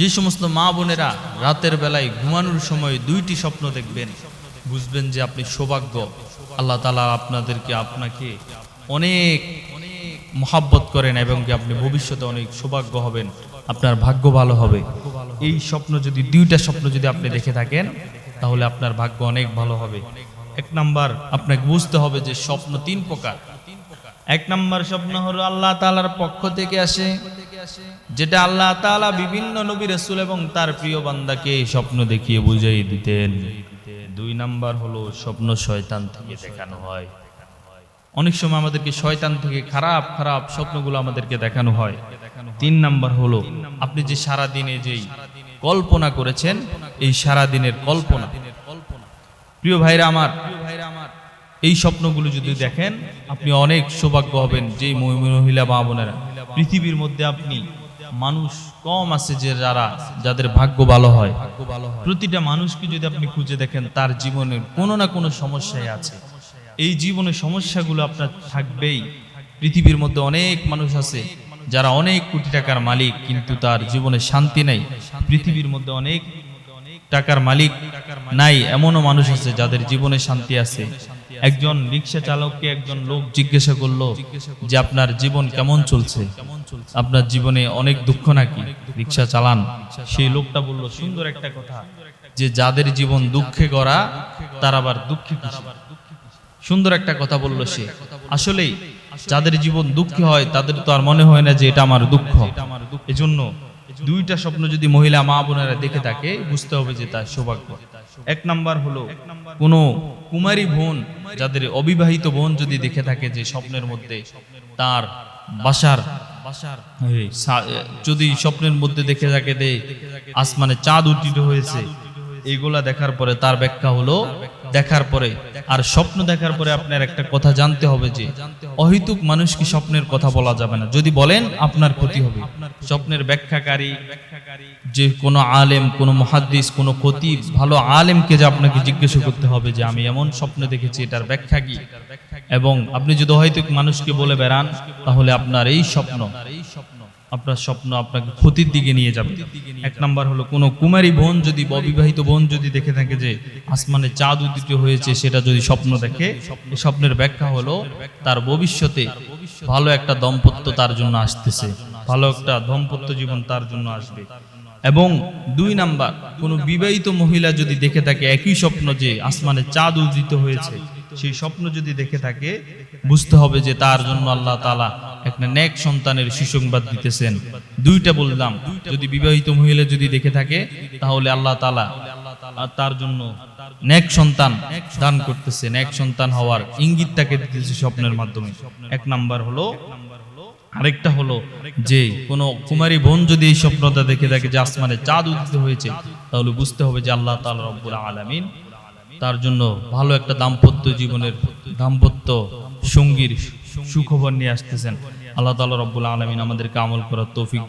যে সমস্ত মা বোনেরা রাতের বেলায় ঘুমানোর সময় দুইটি স্বপ্ন দেখবেন, বুঝবেন যে আপনি সৌভাগ্য। আল্লাহ তালা আপনাদেরকে আপনাকে অনেক অনেক মহাব্বত করেন এবং কি আপনি ভবিষ্যতে অনেক সৌভাগ্য হবেন, আপনার ভাগ্য ভালো হবে। এই স্বপ্ন যদি, দুইটা স্বপ্ন যদি আপনি দেখে থাকেন, তাহলে আপনার ভাগ্য অনেক ভালো হবে। এক নাম্বার, আপনাকে বুঝতে হবে যে স্বপ্ন তিন প্রকার। এক নাম্বার স্বপ্ন হলো আল্লাহ তালার পক্ষ থেকে আসে যেটা আল্লাহ তাআলা বিভিন্ন নবী রাসূল এবং তার প্রিয় বান্দাকে স্বপ্ন দেখিয়ে বুঝিয়ে দিতেন। দুই নাম্বার হলো স্বপ্ন শয়তান থেকে দেখানো হয়। অনেক সময় আমাদেরকে শয়তান থেকে খারাপ খারাপ স্বপ্নগুলো আমাদেরকে দেখানো হয়। তিন নাম্বার হলো, আপনি যে সারা দিনে যেই কল্পনা করেছেন, এই সারা দিনের কল্পনা। প্রিয় ভাইরা আমার এই স্বপ্নগুলো যদি দেখেন, আপনি অনেক সৌভাগ্য হবেন যে মহিলা মা বোনেরা। পৃথিবীর মধ্যে আপনি মানুষ কম আছে যে যারা, যাদের ভাগ্য ভালো হয়। প্রতিটা মানুষকে যদি আপনি খুঁজে দেখেন, তার জীবনের কোনো না কোনো সমস্যায় আছে। এই জীবনের সমস্যাগুলো আপনার থাকবেই। পৃথিবীর মধ্যে অনেক মানুষ আছে, যারা অনেক কোটি টাকার মালিক, কিন্তু তার জীবনে শান্তি নাই। পৃথিবীর মধ্যে অনেক টাকার মালিক নাই, এমনও মানুষ আছে যাদের জীবনে শান্তি আছে। একজন রিক্সা চালককে একজন লোক জিজ্ঞাসা করল যে আপনার জীবন কেমন চলছে? আপনার জীবনে অনেক দুঃখ নাকি? রিক্সা চালান। সেই লোকটা বলল, সুন্দর একটা কথা। যে যাদের জীবন দুঃখে গড়া, তার আবার দুঃখে সুন্দর একটা কথা বলল সে। আসলেই যাদের জীবন দুঃখে হয়, তাদের তো আর মনে হয় না যে এটা আমার দুঃখ। এজন্য দুইটা স্বপ্ন যদি মহিলা মা বোনেরা দেখে থাকে, বুঝতে হবে যে তার সৌভাগ্য। এক নাম্বার হলো কোনো কুমারী বোন যাদের অবিবাহিত বোন যদি দেখে থাকে যে স্বপ্নের মধ্যে তার বাসার বাসার যদি স্বপ্নের মধ্যে দেখে থাকে যে আসমানে চাঁদ উঠিত হয়েছে এগুলা দেখার পরে তার ব্যাখ্যা হলো দেখার পরে, আর স্বপ্ন দেখার পরে আপনার একটা কথা জানতে হবে যে, অহিতুক মানুষকে স্বপ্নের কথা বলা যাবে না? যদি বলেন, আপনার ক্ষতি হবে। স্বপ্নের ব্যাখ্যাকারী, যে কোনো আলেম, কোনো মহাদ্দিস, কোনো ক্ষতি ভালো আলেমকে যে আপনাকে জিজ্ঞাসা করতে হবে যে, আমি এমন স্বপ্ন দেখেছি, এটার ব্যাখ্যা কি? এবং আপনি যদি অহেতুক মানুষকে বলে বেড়ান, তাহলে আপনার এই স্বপ্ন আপনার স্বপ্ন আপনাকে ক্ষতির দিকে নিয়ে যাবে। এক নাম্বার হলো, কোনো কুমারী বোন যদি, অবিবাহিত বোন যদি দেখে থাকে যে আসমানে চাঁদ উদিত হয়েছে, সেটা যদি স্বপ্ন দেখে স্বপ্নের ব্যাখ্যা হলো, তার ভবিষ্যতে ভালো একটা দম্পত্য তার জন্য আসতেছে। ভালো একটা দম্পত্য জীবন তার জন্য আসবে। এবং দুই নাম্বার, কোনো বিবাহিত মহিলা যদি দেখে থাকে একই স্বপ্ন যে আসমানে চাঁদ উদিত হয়েছে, সেই স্বপ্ন যদি দেখে থাকে, বুঝতে হবে যে তার জন্য আল্লাহ তালা একটা নেক সন্তানের সুসংবাদ দিতেছেন। দুইটা বললাম, যদি বিবাহিত মহিলা যদি দেখে থাকে, তাহলে আল্লাহ তালা তার জন্য নেক সন্তান দান করতেছে। নেক সন্তান হওয়ার ইঙ্গিত তাকে দিতেছে স্বপ্নের মাধ্যমে। এক নাম্বার হলো, আরেকটা হলো যে, কোন কুমারী বোন যদি এই স্বপ্নটা দেখে থাকে যে আসমানে চাঁদ উদিত হয়েছে, তাহলে বুঝতে হবে যে আল্লাহ তাআলা রব্বুল আলামিন তার জন্য ভালো একটা দাম্পত্য জীবনের দাম্পত্য সঙ্গীর সুখবর নিয়ে আসতেছেন। আল্লাহ তালা রব্বুল আলমিন আমাদেরকে আমল করার তৌফিক